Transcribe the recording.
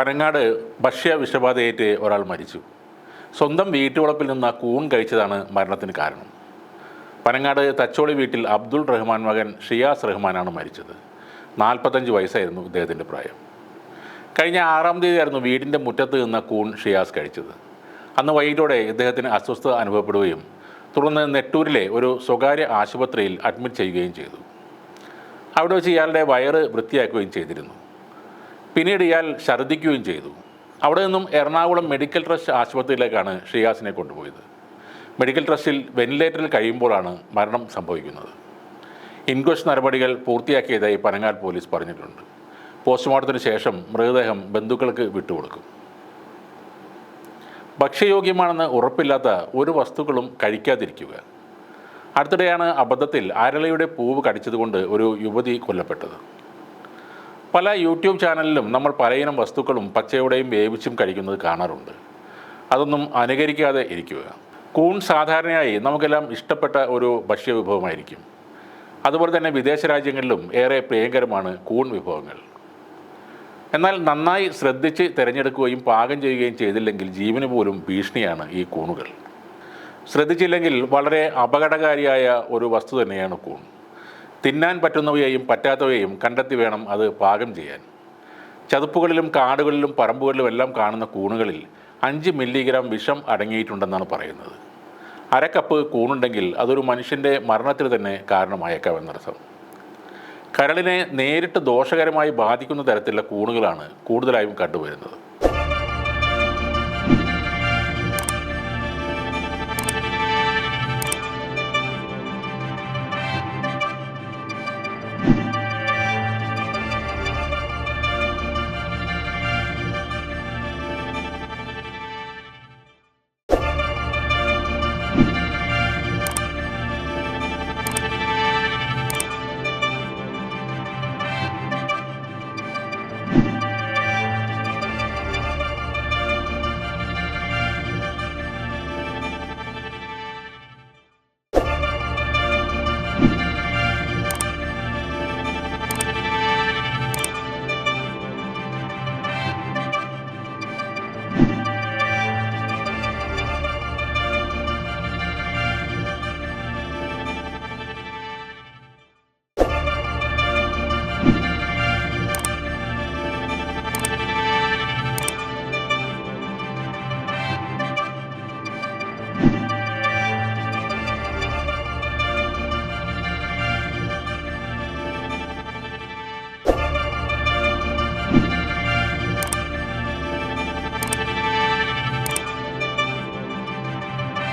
പനങ്ങാട് ഭക്ഷ്യ വിഷബാധയേറ്റ് ഒരാൾ മരിച്ചു. സ്വന്തം വീട്ടുവളപ്പിൽ നിന്ന് കൂൺ കഴിച്ചതാണ് മരണത്തിന് കാരണം. പനങ്ങാട് തച്ചോളി വീട്ടിൽ അബ്ദുൾ റഹ്മാൻ മകൻ ഷിയാസ് റഹ്മാനാണ് മരിച്ചത്. നാൽപ്പത്തഞ്ച് വയസ്സായിരുന്നു ഇദ്ദേഹത്തിന്റെ പ്രായം. കഴിഞ്ഞ ആറാം തീയതിയായിരുന്നു വീടിന്റെ മുറ്റത്ത് നിന്ന് കൂൺ ഷിയാസ് കഴിച്ചത്. അന്ന് വൈകിട്ടോടെ ഇദ്ദേഹത്തിന് അസ്വസ്ഥത അനുഭവപ്പെടുകയും തുടർന്ന് നെട്ടൂരിലെ ഒരു സ്വകാര്യ ആശുപത്രിയിൽ അഡ്മിറ്റ് ചെയ്യുകയും ചെയ്തു. അവിടെ വെച്ച് ഇയാളുടെ വയറ് വൃത്തിയാക്കുകയും ചെയ്തിരുന്നു. പിന്നീട് ഇയാൾ ഛർദ്ദിക്കുകയും ചെയ്തു. അവിടെ നിന്നും എറണാകുളം മെഡിക്കൽ ട്രസ്റ്റ് ആശുപത്രിയിലേക്കാണ് ഷിയാസിനെ കൊണ്ടുപോയത്. മെഡിക്കൽ ട്രസ്റ്റിൽ വെന്റിലേറ്ററിൽ കഴിയുമ്പോഴാണ് മരണം സംഭവിക്കുന്നത്. ഇൻക്വസ്റ്റ് നടപടികൾ പൂർത്തിയാക്കിയതായി പനങ്ങാട് പോലീസ് പറഞ്ഞിട്ടുണ്ട്. പോസ്റ്റ്മോർട്ടത്തിന് ശേഷം മൃതദേഹം ബന്ധുക്കൾക്ക് വിട്ടുകൊടുക്കും. ഭക്ഷ്യയോഗ്യമാണെന്ന് ഉറപ്പില്ലാത്ത ഒരു വസ്തുക്കളും കഴിക്കാതിരിക്കുക. അടുത്തിടെയാണ് അബദ്ധത്തിൽ അരളിയുടെ പൂവ് കടിച്ചതുകൊണ്ട് ഒരു യുവതി കൊല്ലപ്പെട്ടത്. പല യൂട്യൂബ് ചാനലിലും നമ്മൾ പലയിനം വസ്തുക്കളും പച്ചയോടെയും വേവിച്ചും കഴിക്കുന്നത് കാണാറുണ്ട്. അതൊന്നും അനുകരിക്കാതെ ഇരിക്കുക. കൂൺ സാധാരണയായി നമുക്കെല്ലാം ഇഷ്ടപ്പെട്ട ഒരു ഭക്ഷ്യവിഭവമായിരിക്കും. അതുപോലെ തന്നെ വിദേശ രാജ്യങ്ങളിലും ഏറെ പ്രിയങ്കരമാണ് കൂൺ വിഭവങ്ങൾ. എന്നാൽ നന്നായി ശ്രദ്ധിച്ച് തിരഞ്ഞെടുക്കുകയും പാകം ചെയ്യുകയും ചെയ്തില്ലെങ്കിൽ ജീവന് പോലും ഭീഷണിയാണ് ഈ കൂണുകൾ. ശ്രദ്ധിച്ചില്ലെങ്കിൽ വളരെ അപകടകാരിയായ ഒരു വസ്തു തന്നെയാണ് കൂൺ. തിന്നാൻ പറ്റുന്നവയെയും പറ്റാത്തവയെയും കണ്ടെത്തി വേണം അത് പാകം ചെയ്യാൻ. ചതുപ്പുകളിലും കാടുകളിലും പറമ്പുകളിലും എല്ലാം കാണുന്ന കൂണുകളിൽ അഞ്ച് മില്ലിഗ്രാം വിഷം അടങ്ങിയിട്ടുണ്ടെന്നാണ് പറയുന്നത്. അരക്കപ്പ് കപ്പ് കൂണുണ്ടെങ്കിൽ അതൊരു മനുഷ്യന്റെ മരണത്തിന് തന്നെ കാരണമായേക്കാമെന്നർത്ഥം കരളിനെ നേരിട്ട് ദോഷകരമായി ബാധിക്കുന്ന തരത്തിലുള്ള കൂണുകളാണ് കൂടുതലായും കണ്ടുവരുന്നത്.